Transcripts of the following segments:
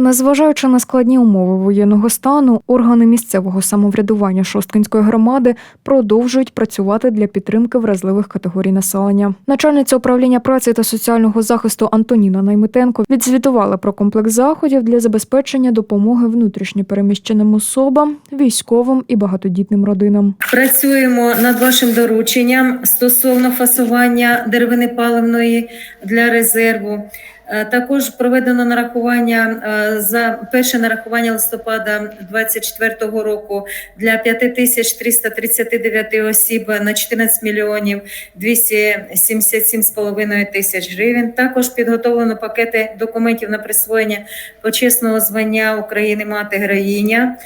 Незважаючи на складні умови воєнного стану, органи місцевого самоврядування Шосткинської громади продовжують працювати для підтримки вразливих категорій населення. Начальниця управління праці та соціального захисту Антоніна Наймитенко відзвітувала про комплекс заходів для забезпечення допомоги внутрішньо переміщеним особам, військовим і багатодітним родинам. Працюємо над вашим дорученням стосовно фасування деревини паливної для резерву. Е, Також проведено нарахування е, за перше нарахування листопада 2024 року для 5339 осіб на 14 мільйонів 277,5 тисяч гривень. Також підготовлено пакети документів на присвоєння почесного звання України Мати Героїня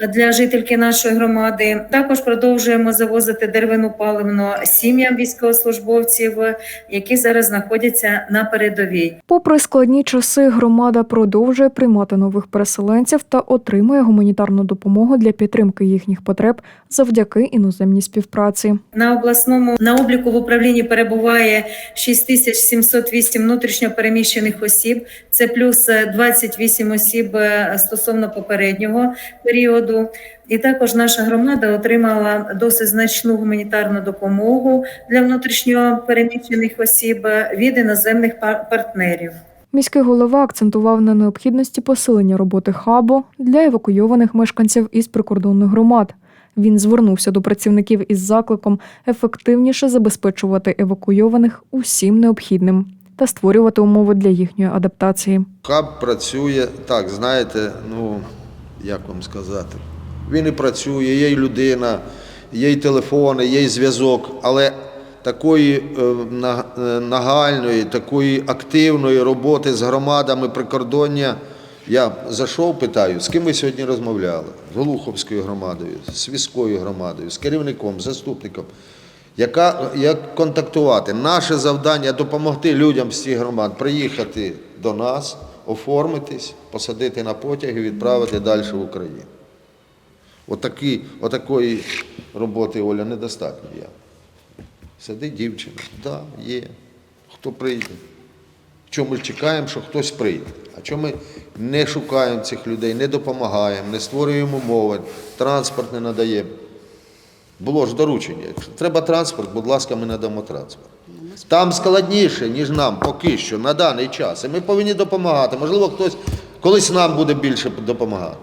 для жительки нашої громади. Також продовжуємо завозити деревину паливну сім'ям військовослужбовців, які зараз знаходяться на передовій. Попри складні часи, громада продовжує приймати нових переселенців та отримує гуманітарну допомогу для підтримки їхніх потреб завдяки іноземній співпраці. На обласному на обліку в управлінні перебуває 6708 внутрішньо переміщених осіб. Це плюс е, 28 осіб е, стосовно попереднього періоду. І також наша громада отримала досить значну гуманітарну допомогу для внутрішньо переміщених осіб від іноземних пар- партнерів. Міський голова акцентував на необхідності посилення роботи хабу для евакуйованих мешканців із прикордонних громад. Він звернувся до працівників із закликом ефективніше забезпечувати евакуйованих усім необхідним та створювати умови для їхньої адаптації. Хаб працює так, знаєте, ну як вам сказати. Він і працює, є й людина, є й телефони, є й зв'язок, але такої е, е, нагальної, такої активної роботи з громадами прикордоння. Я зайшов, питаю, з ким ви сьогодні розмовляли? З Голуховською громадою, з Віською громадою, з керівником, заступником. Яка, як контактувати? Наше завдання допомогти людям з цих громад приїхати до нас, оформитись, посадити на потяг і відправити далі в Україну. Отакі, отакої роботи Оля недостатньо. є. Сидить дівчина, так, да, є. Хто прийде? Чому ми чекаємо, що хтось прийде? А чому ми не шукаємо цих людей, не допомагаємо, не створюємо умови, транспорт не надаємо? Було ж доручення. Якщо треба транспорт, будь ласка, ми надамо транспорт. Там складніше, ніж нам поки що, на даний час. І ми повинні допомагати. Можливо, хтось колись нам буде більше допомагати.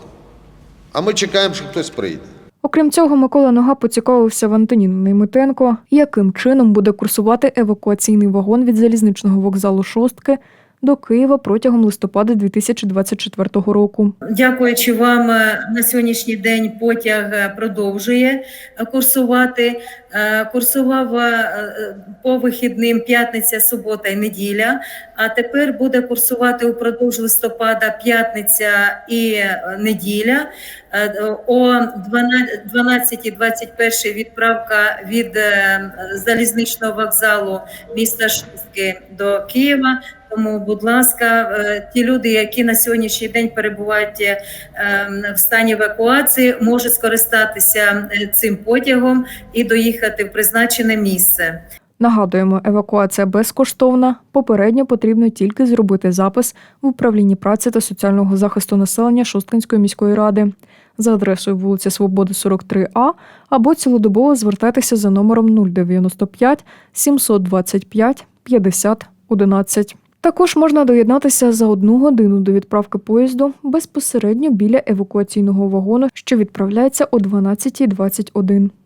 А ми чекаємо, що хтось прийде. Окрім цього, Микола Нога поцікавився в Антоніну Неймитенко, яким чином буде курсувати евакуаційний вагон від залізничного вокзалу Шостки до Києва протягом листопада 2024 року. Дякуючи вам, е, на сьогоднішній день потяг е, продовжує е, курсувати. Курсував по вихідним п'ятниця, субота і неділя. А тепер буде курсувати упродовж листопада п'ятниця і неділя. О 12.21 відправка від залізничного вокзалу міста Шостки до Києва. Тому, будь ласка, е, ті люди, які на сьогоднішній день перебувають е, в стані евакуації, можуть скористатися е, цим потягом і доїхати в призначене місце. Нагадуємо, евакуація безкоштовна. Попередньо потрібно тільки зробити запис в управлінні праці та соціального захисту населення Шосткинської міської ради за адресою вулиця Свободи, 43А або цілодобово звертайтеся за номером 095 725 50 11. Також можна доєднатися за одну годину до відправки поїзду безпосередньо біля евакуаційного вагону, що відправляється о 12.21.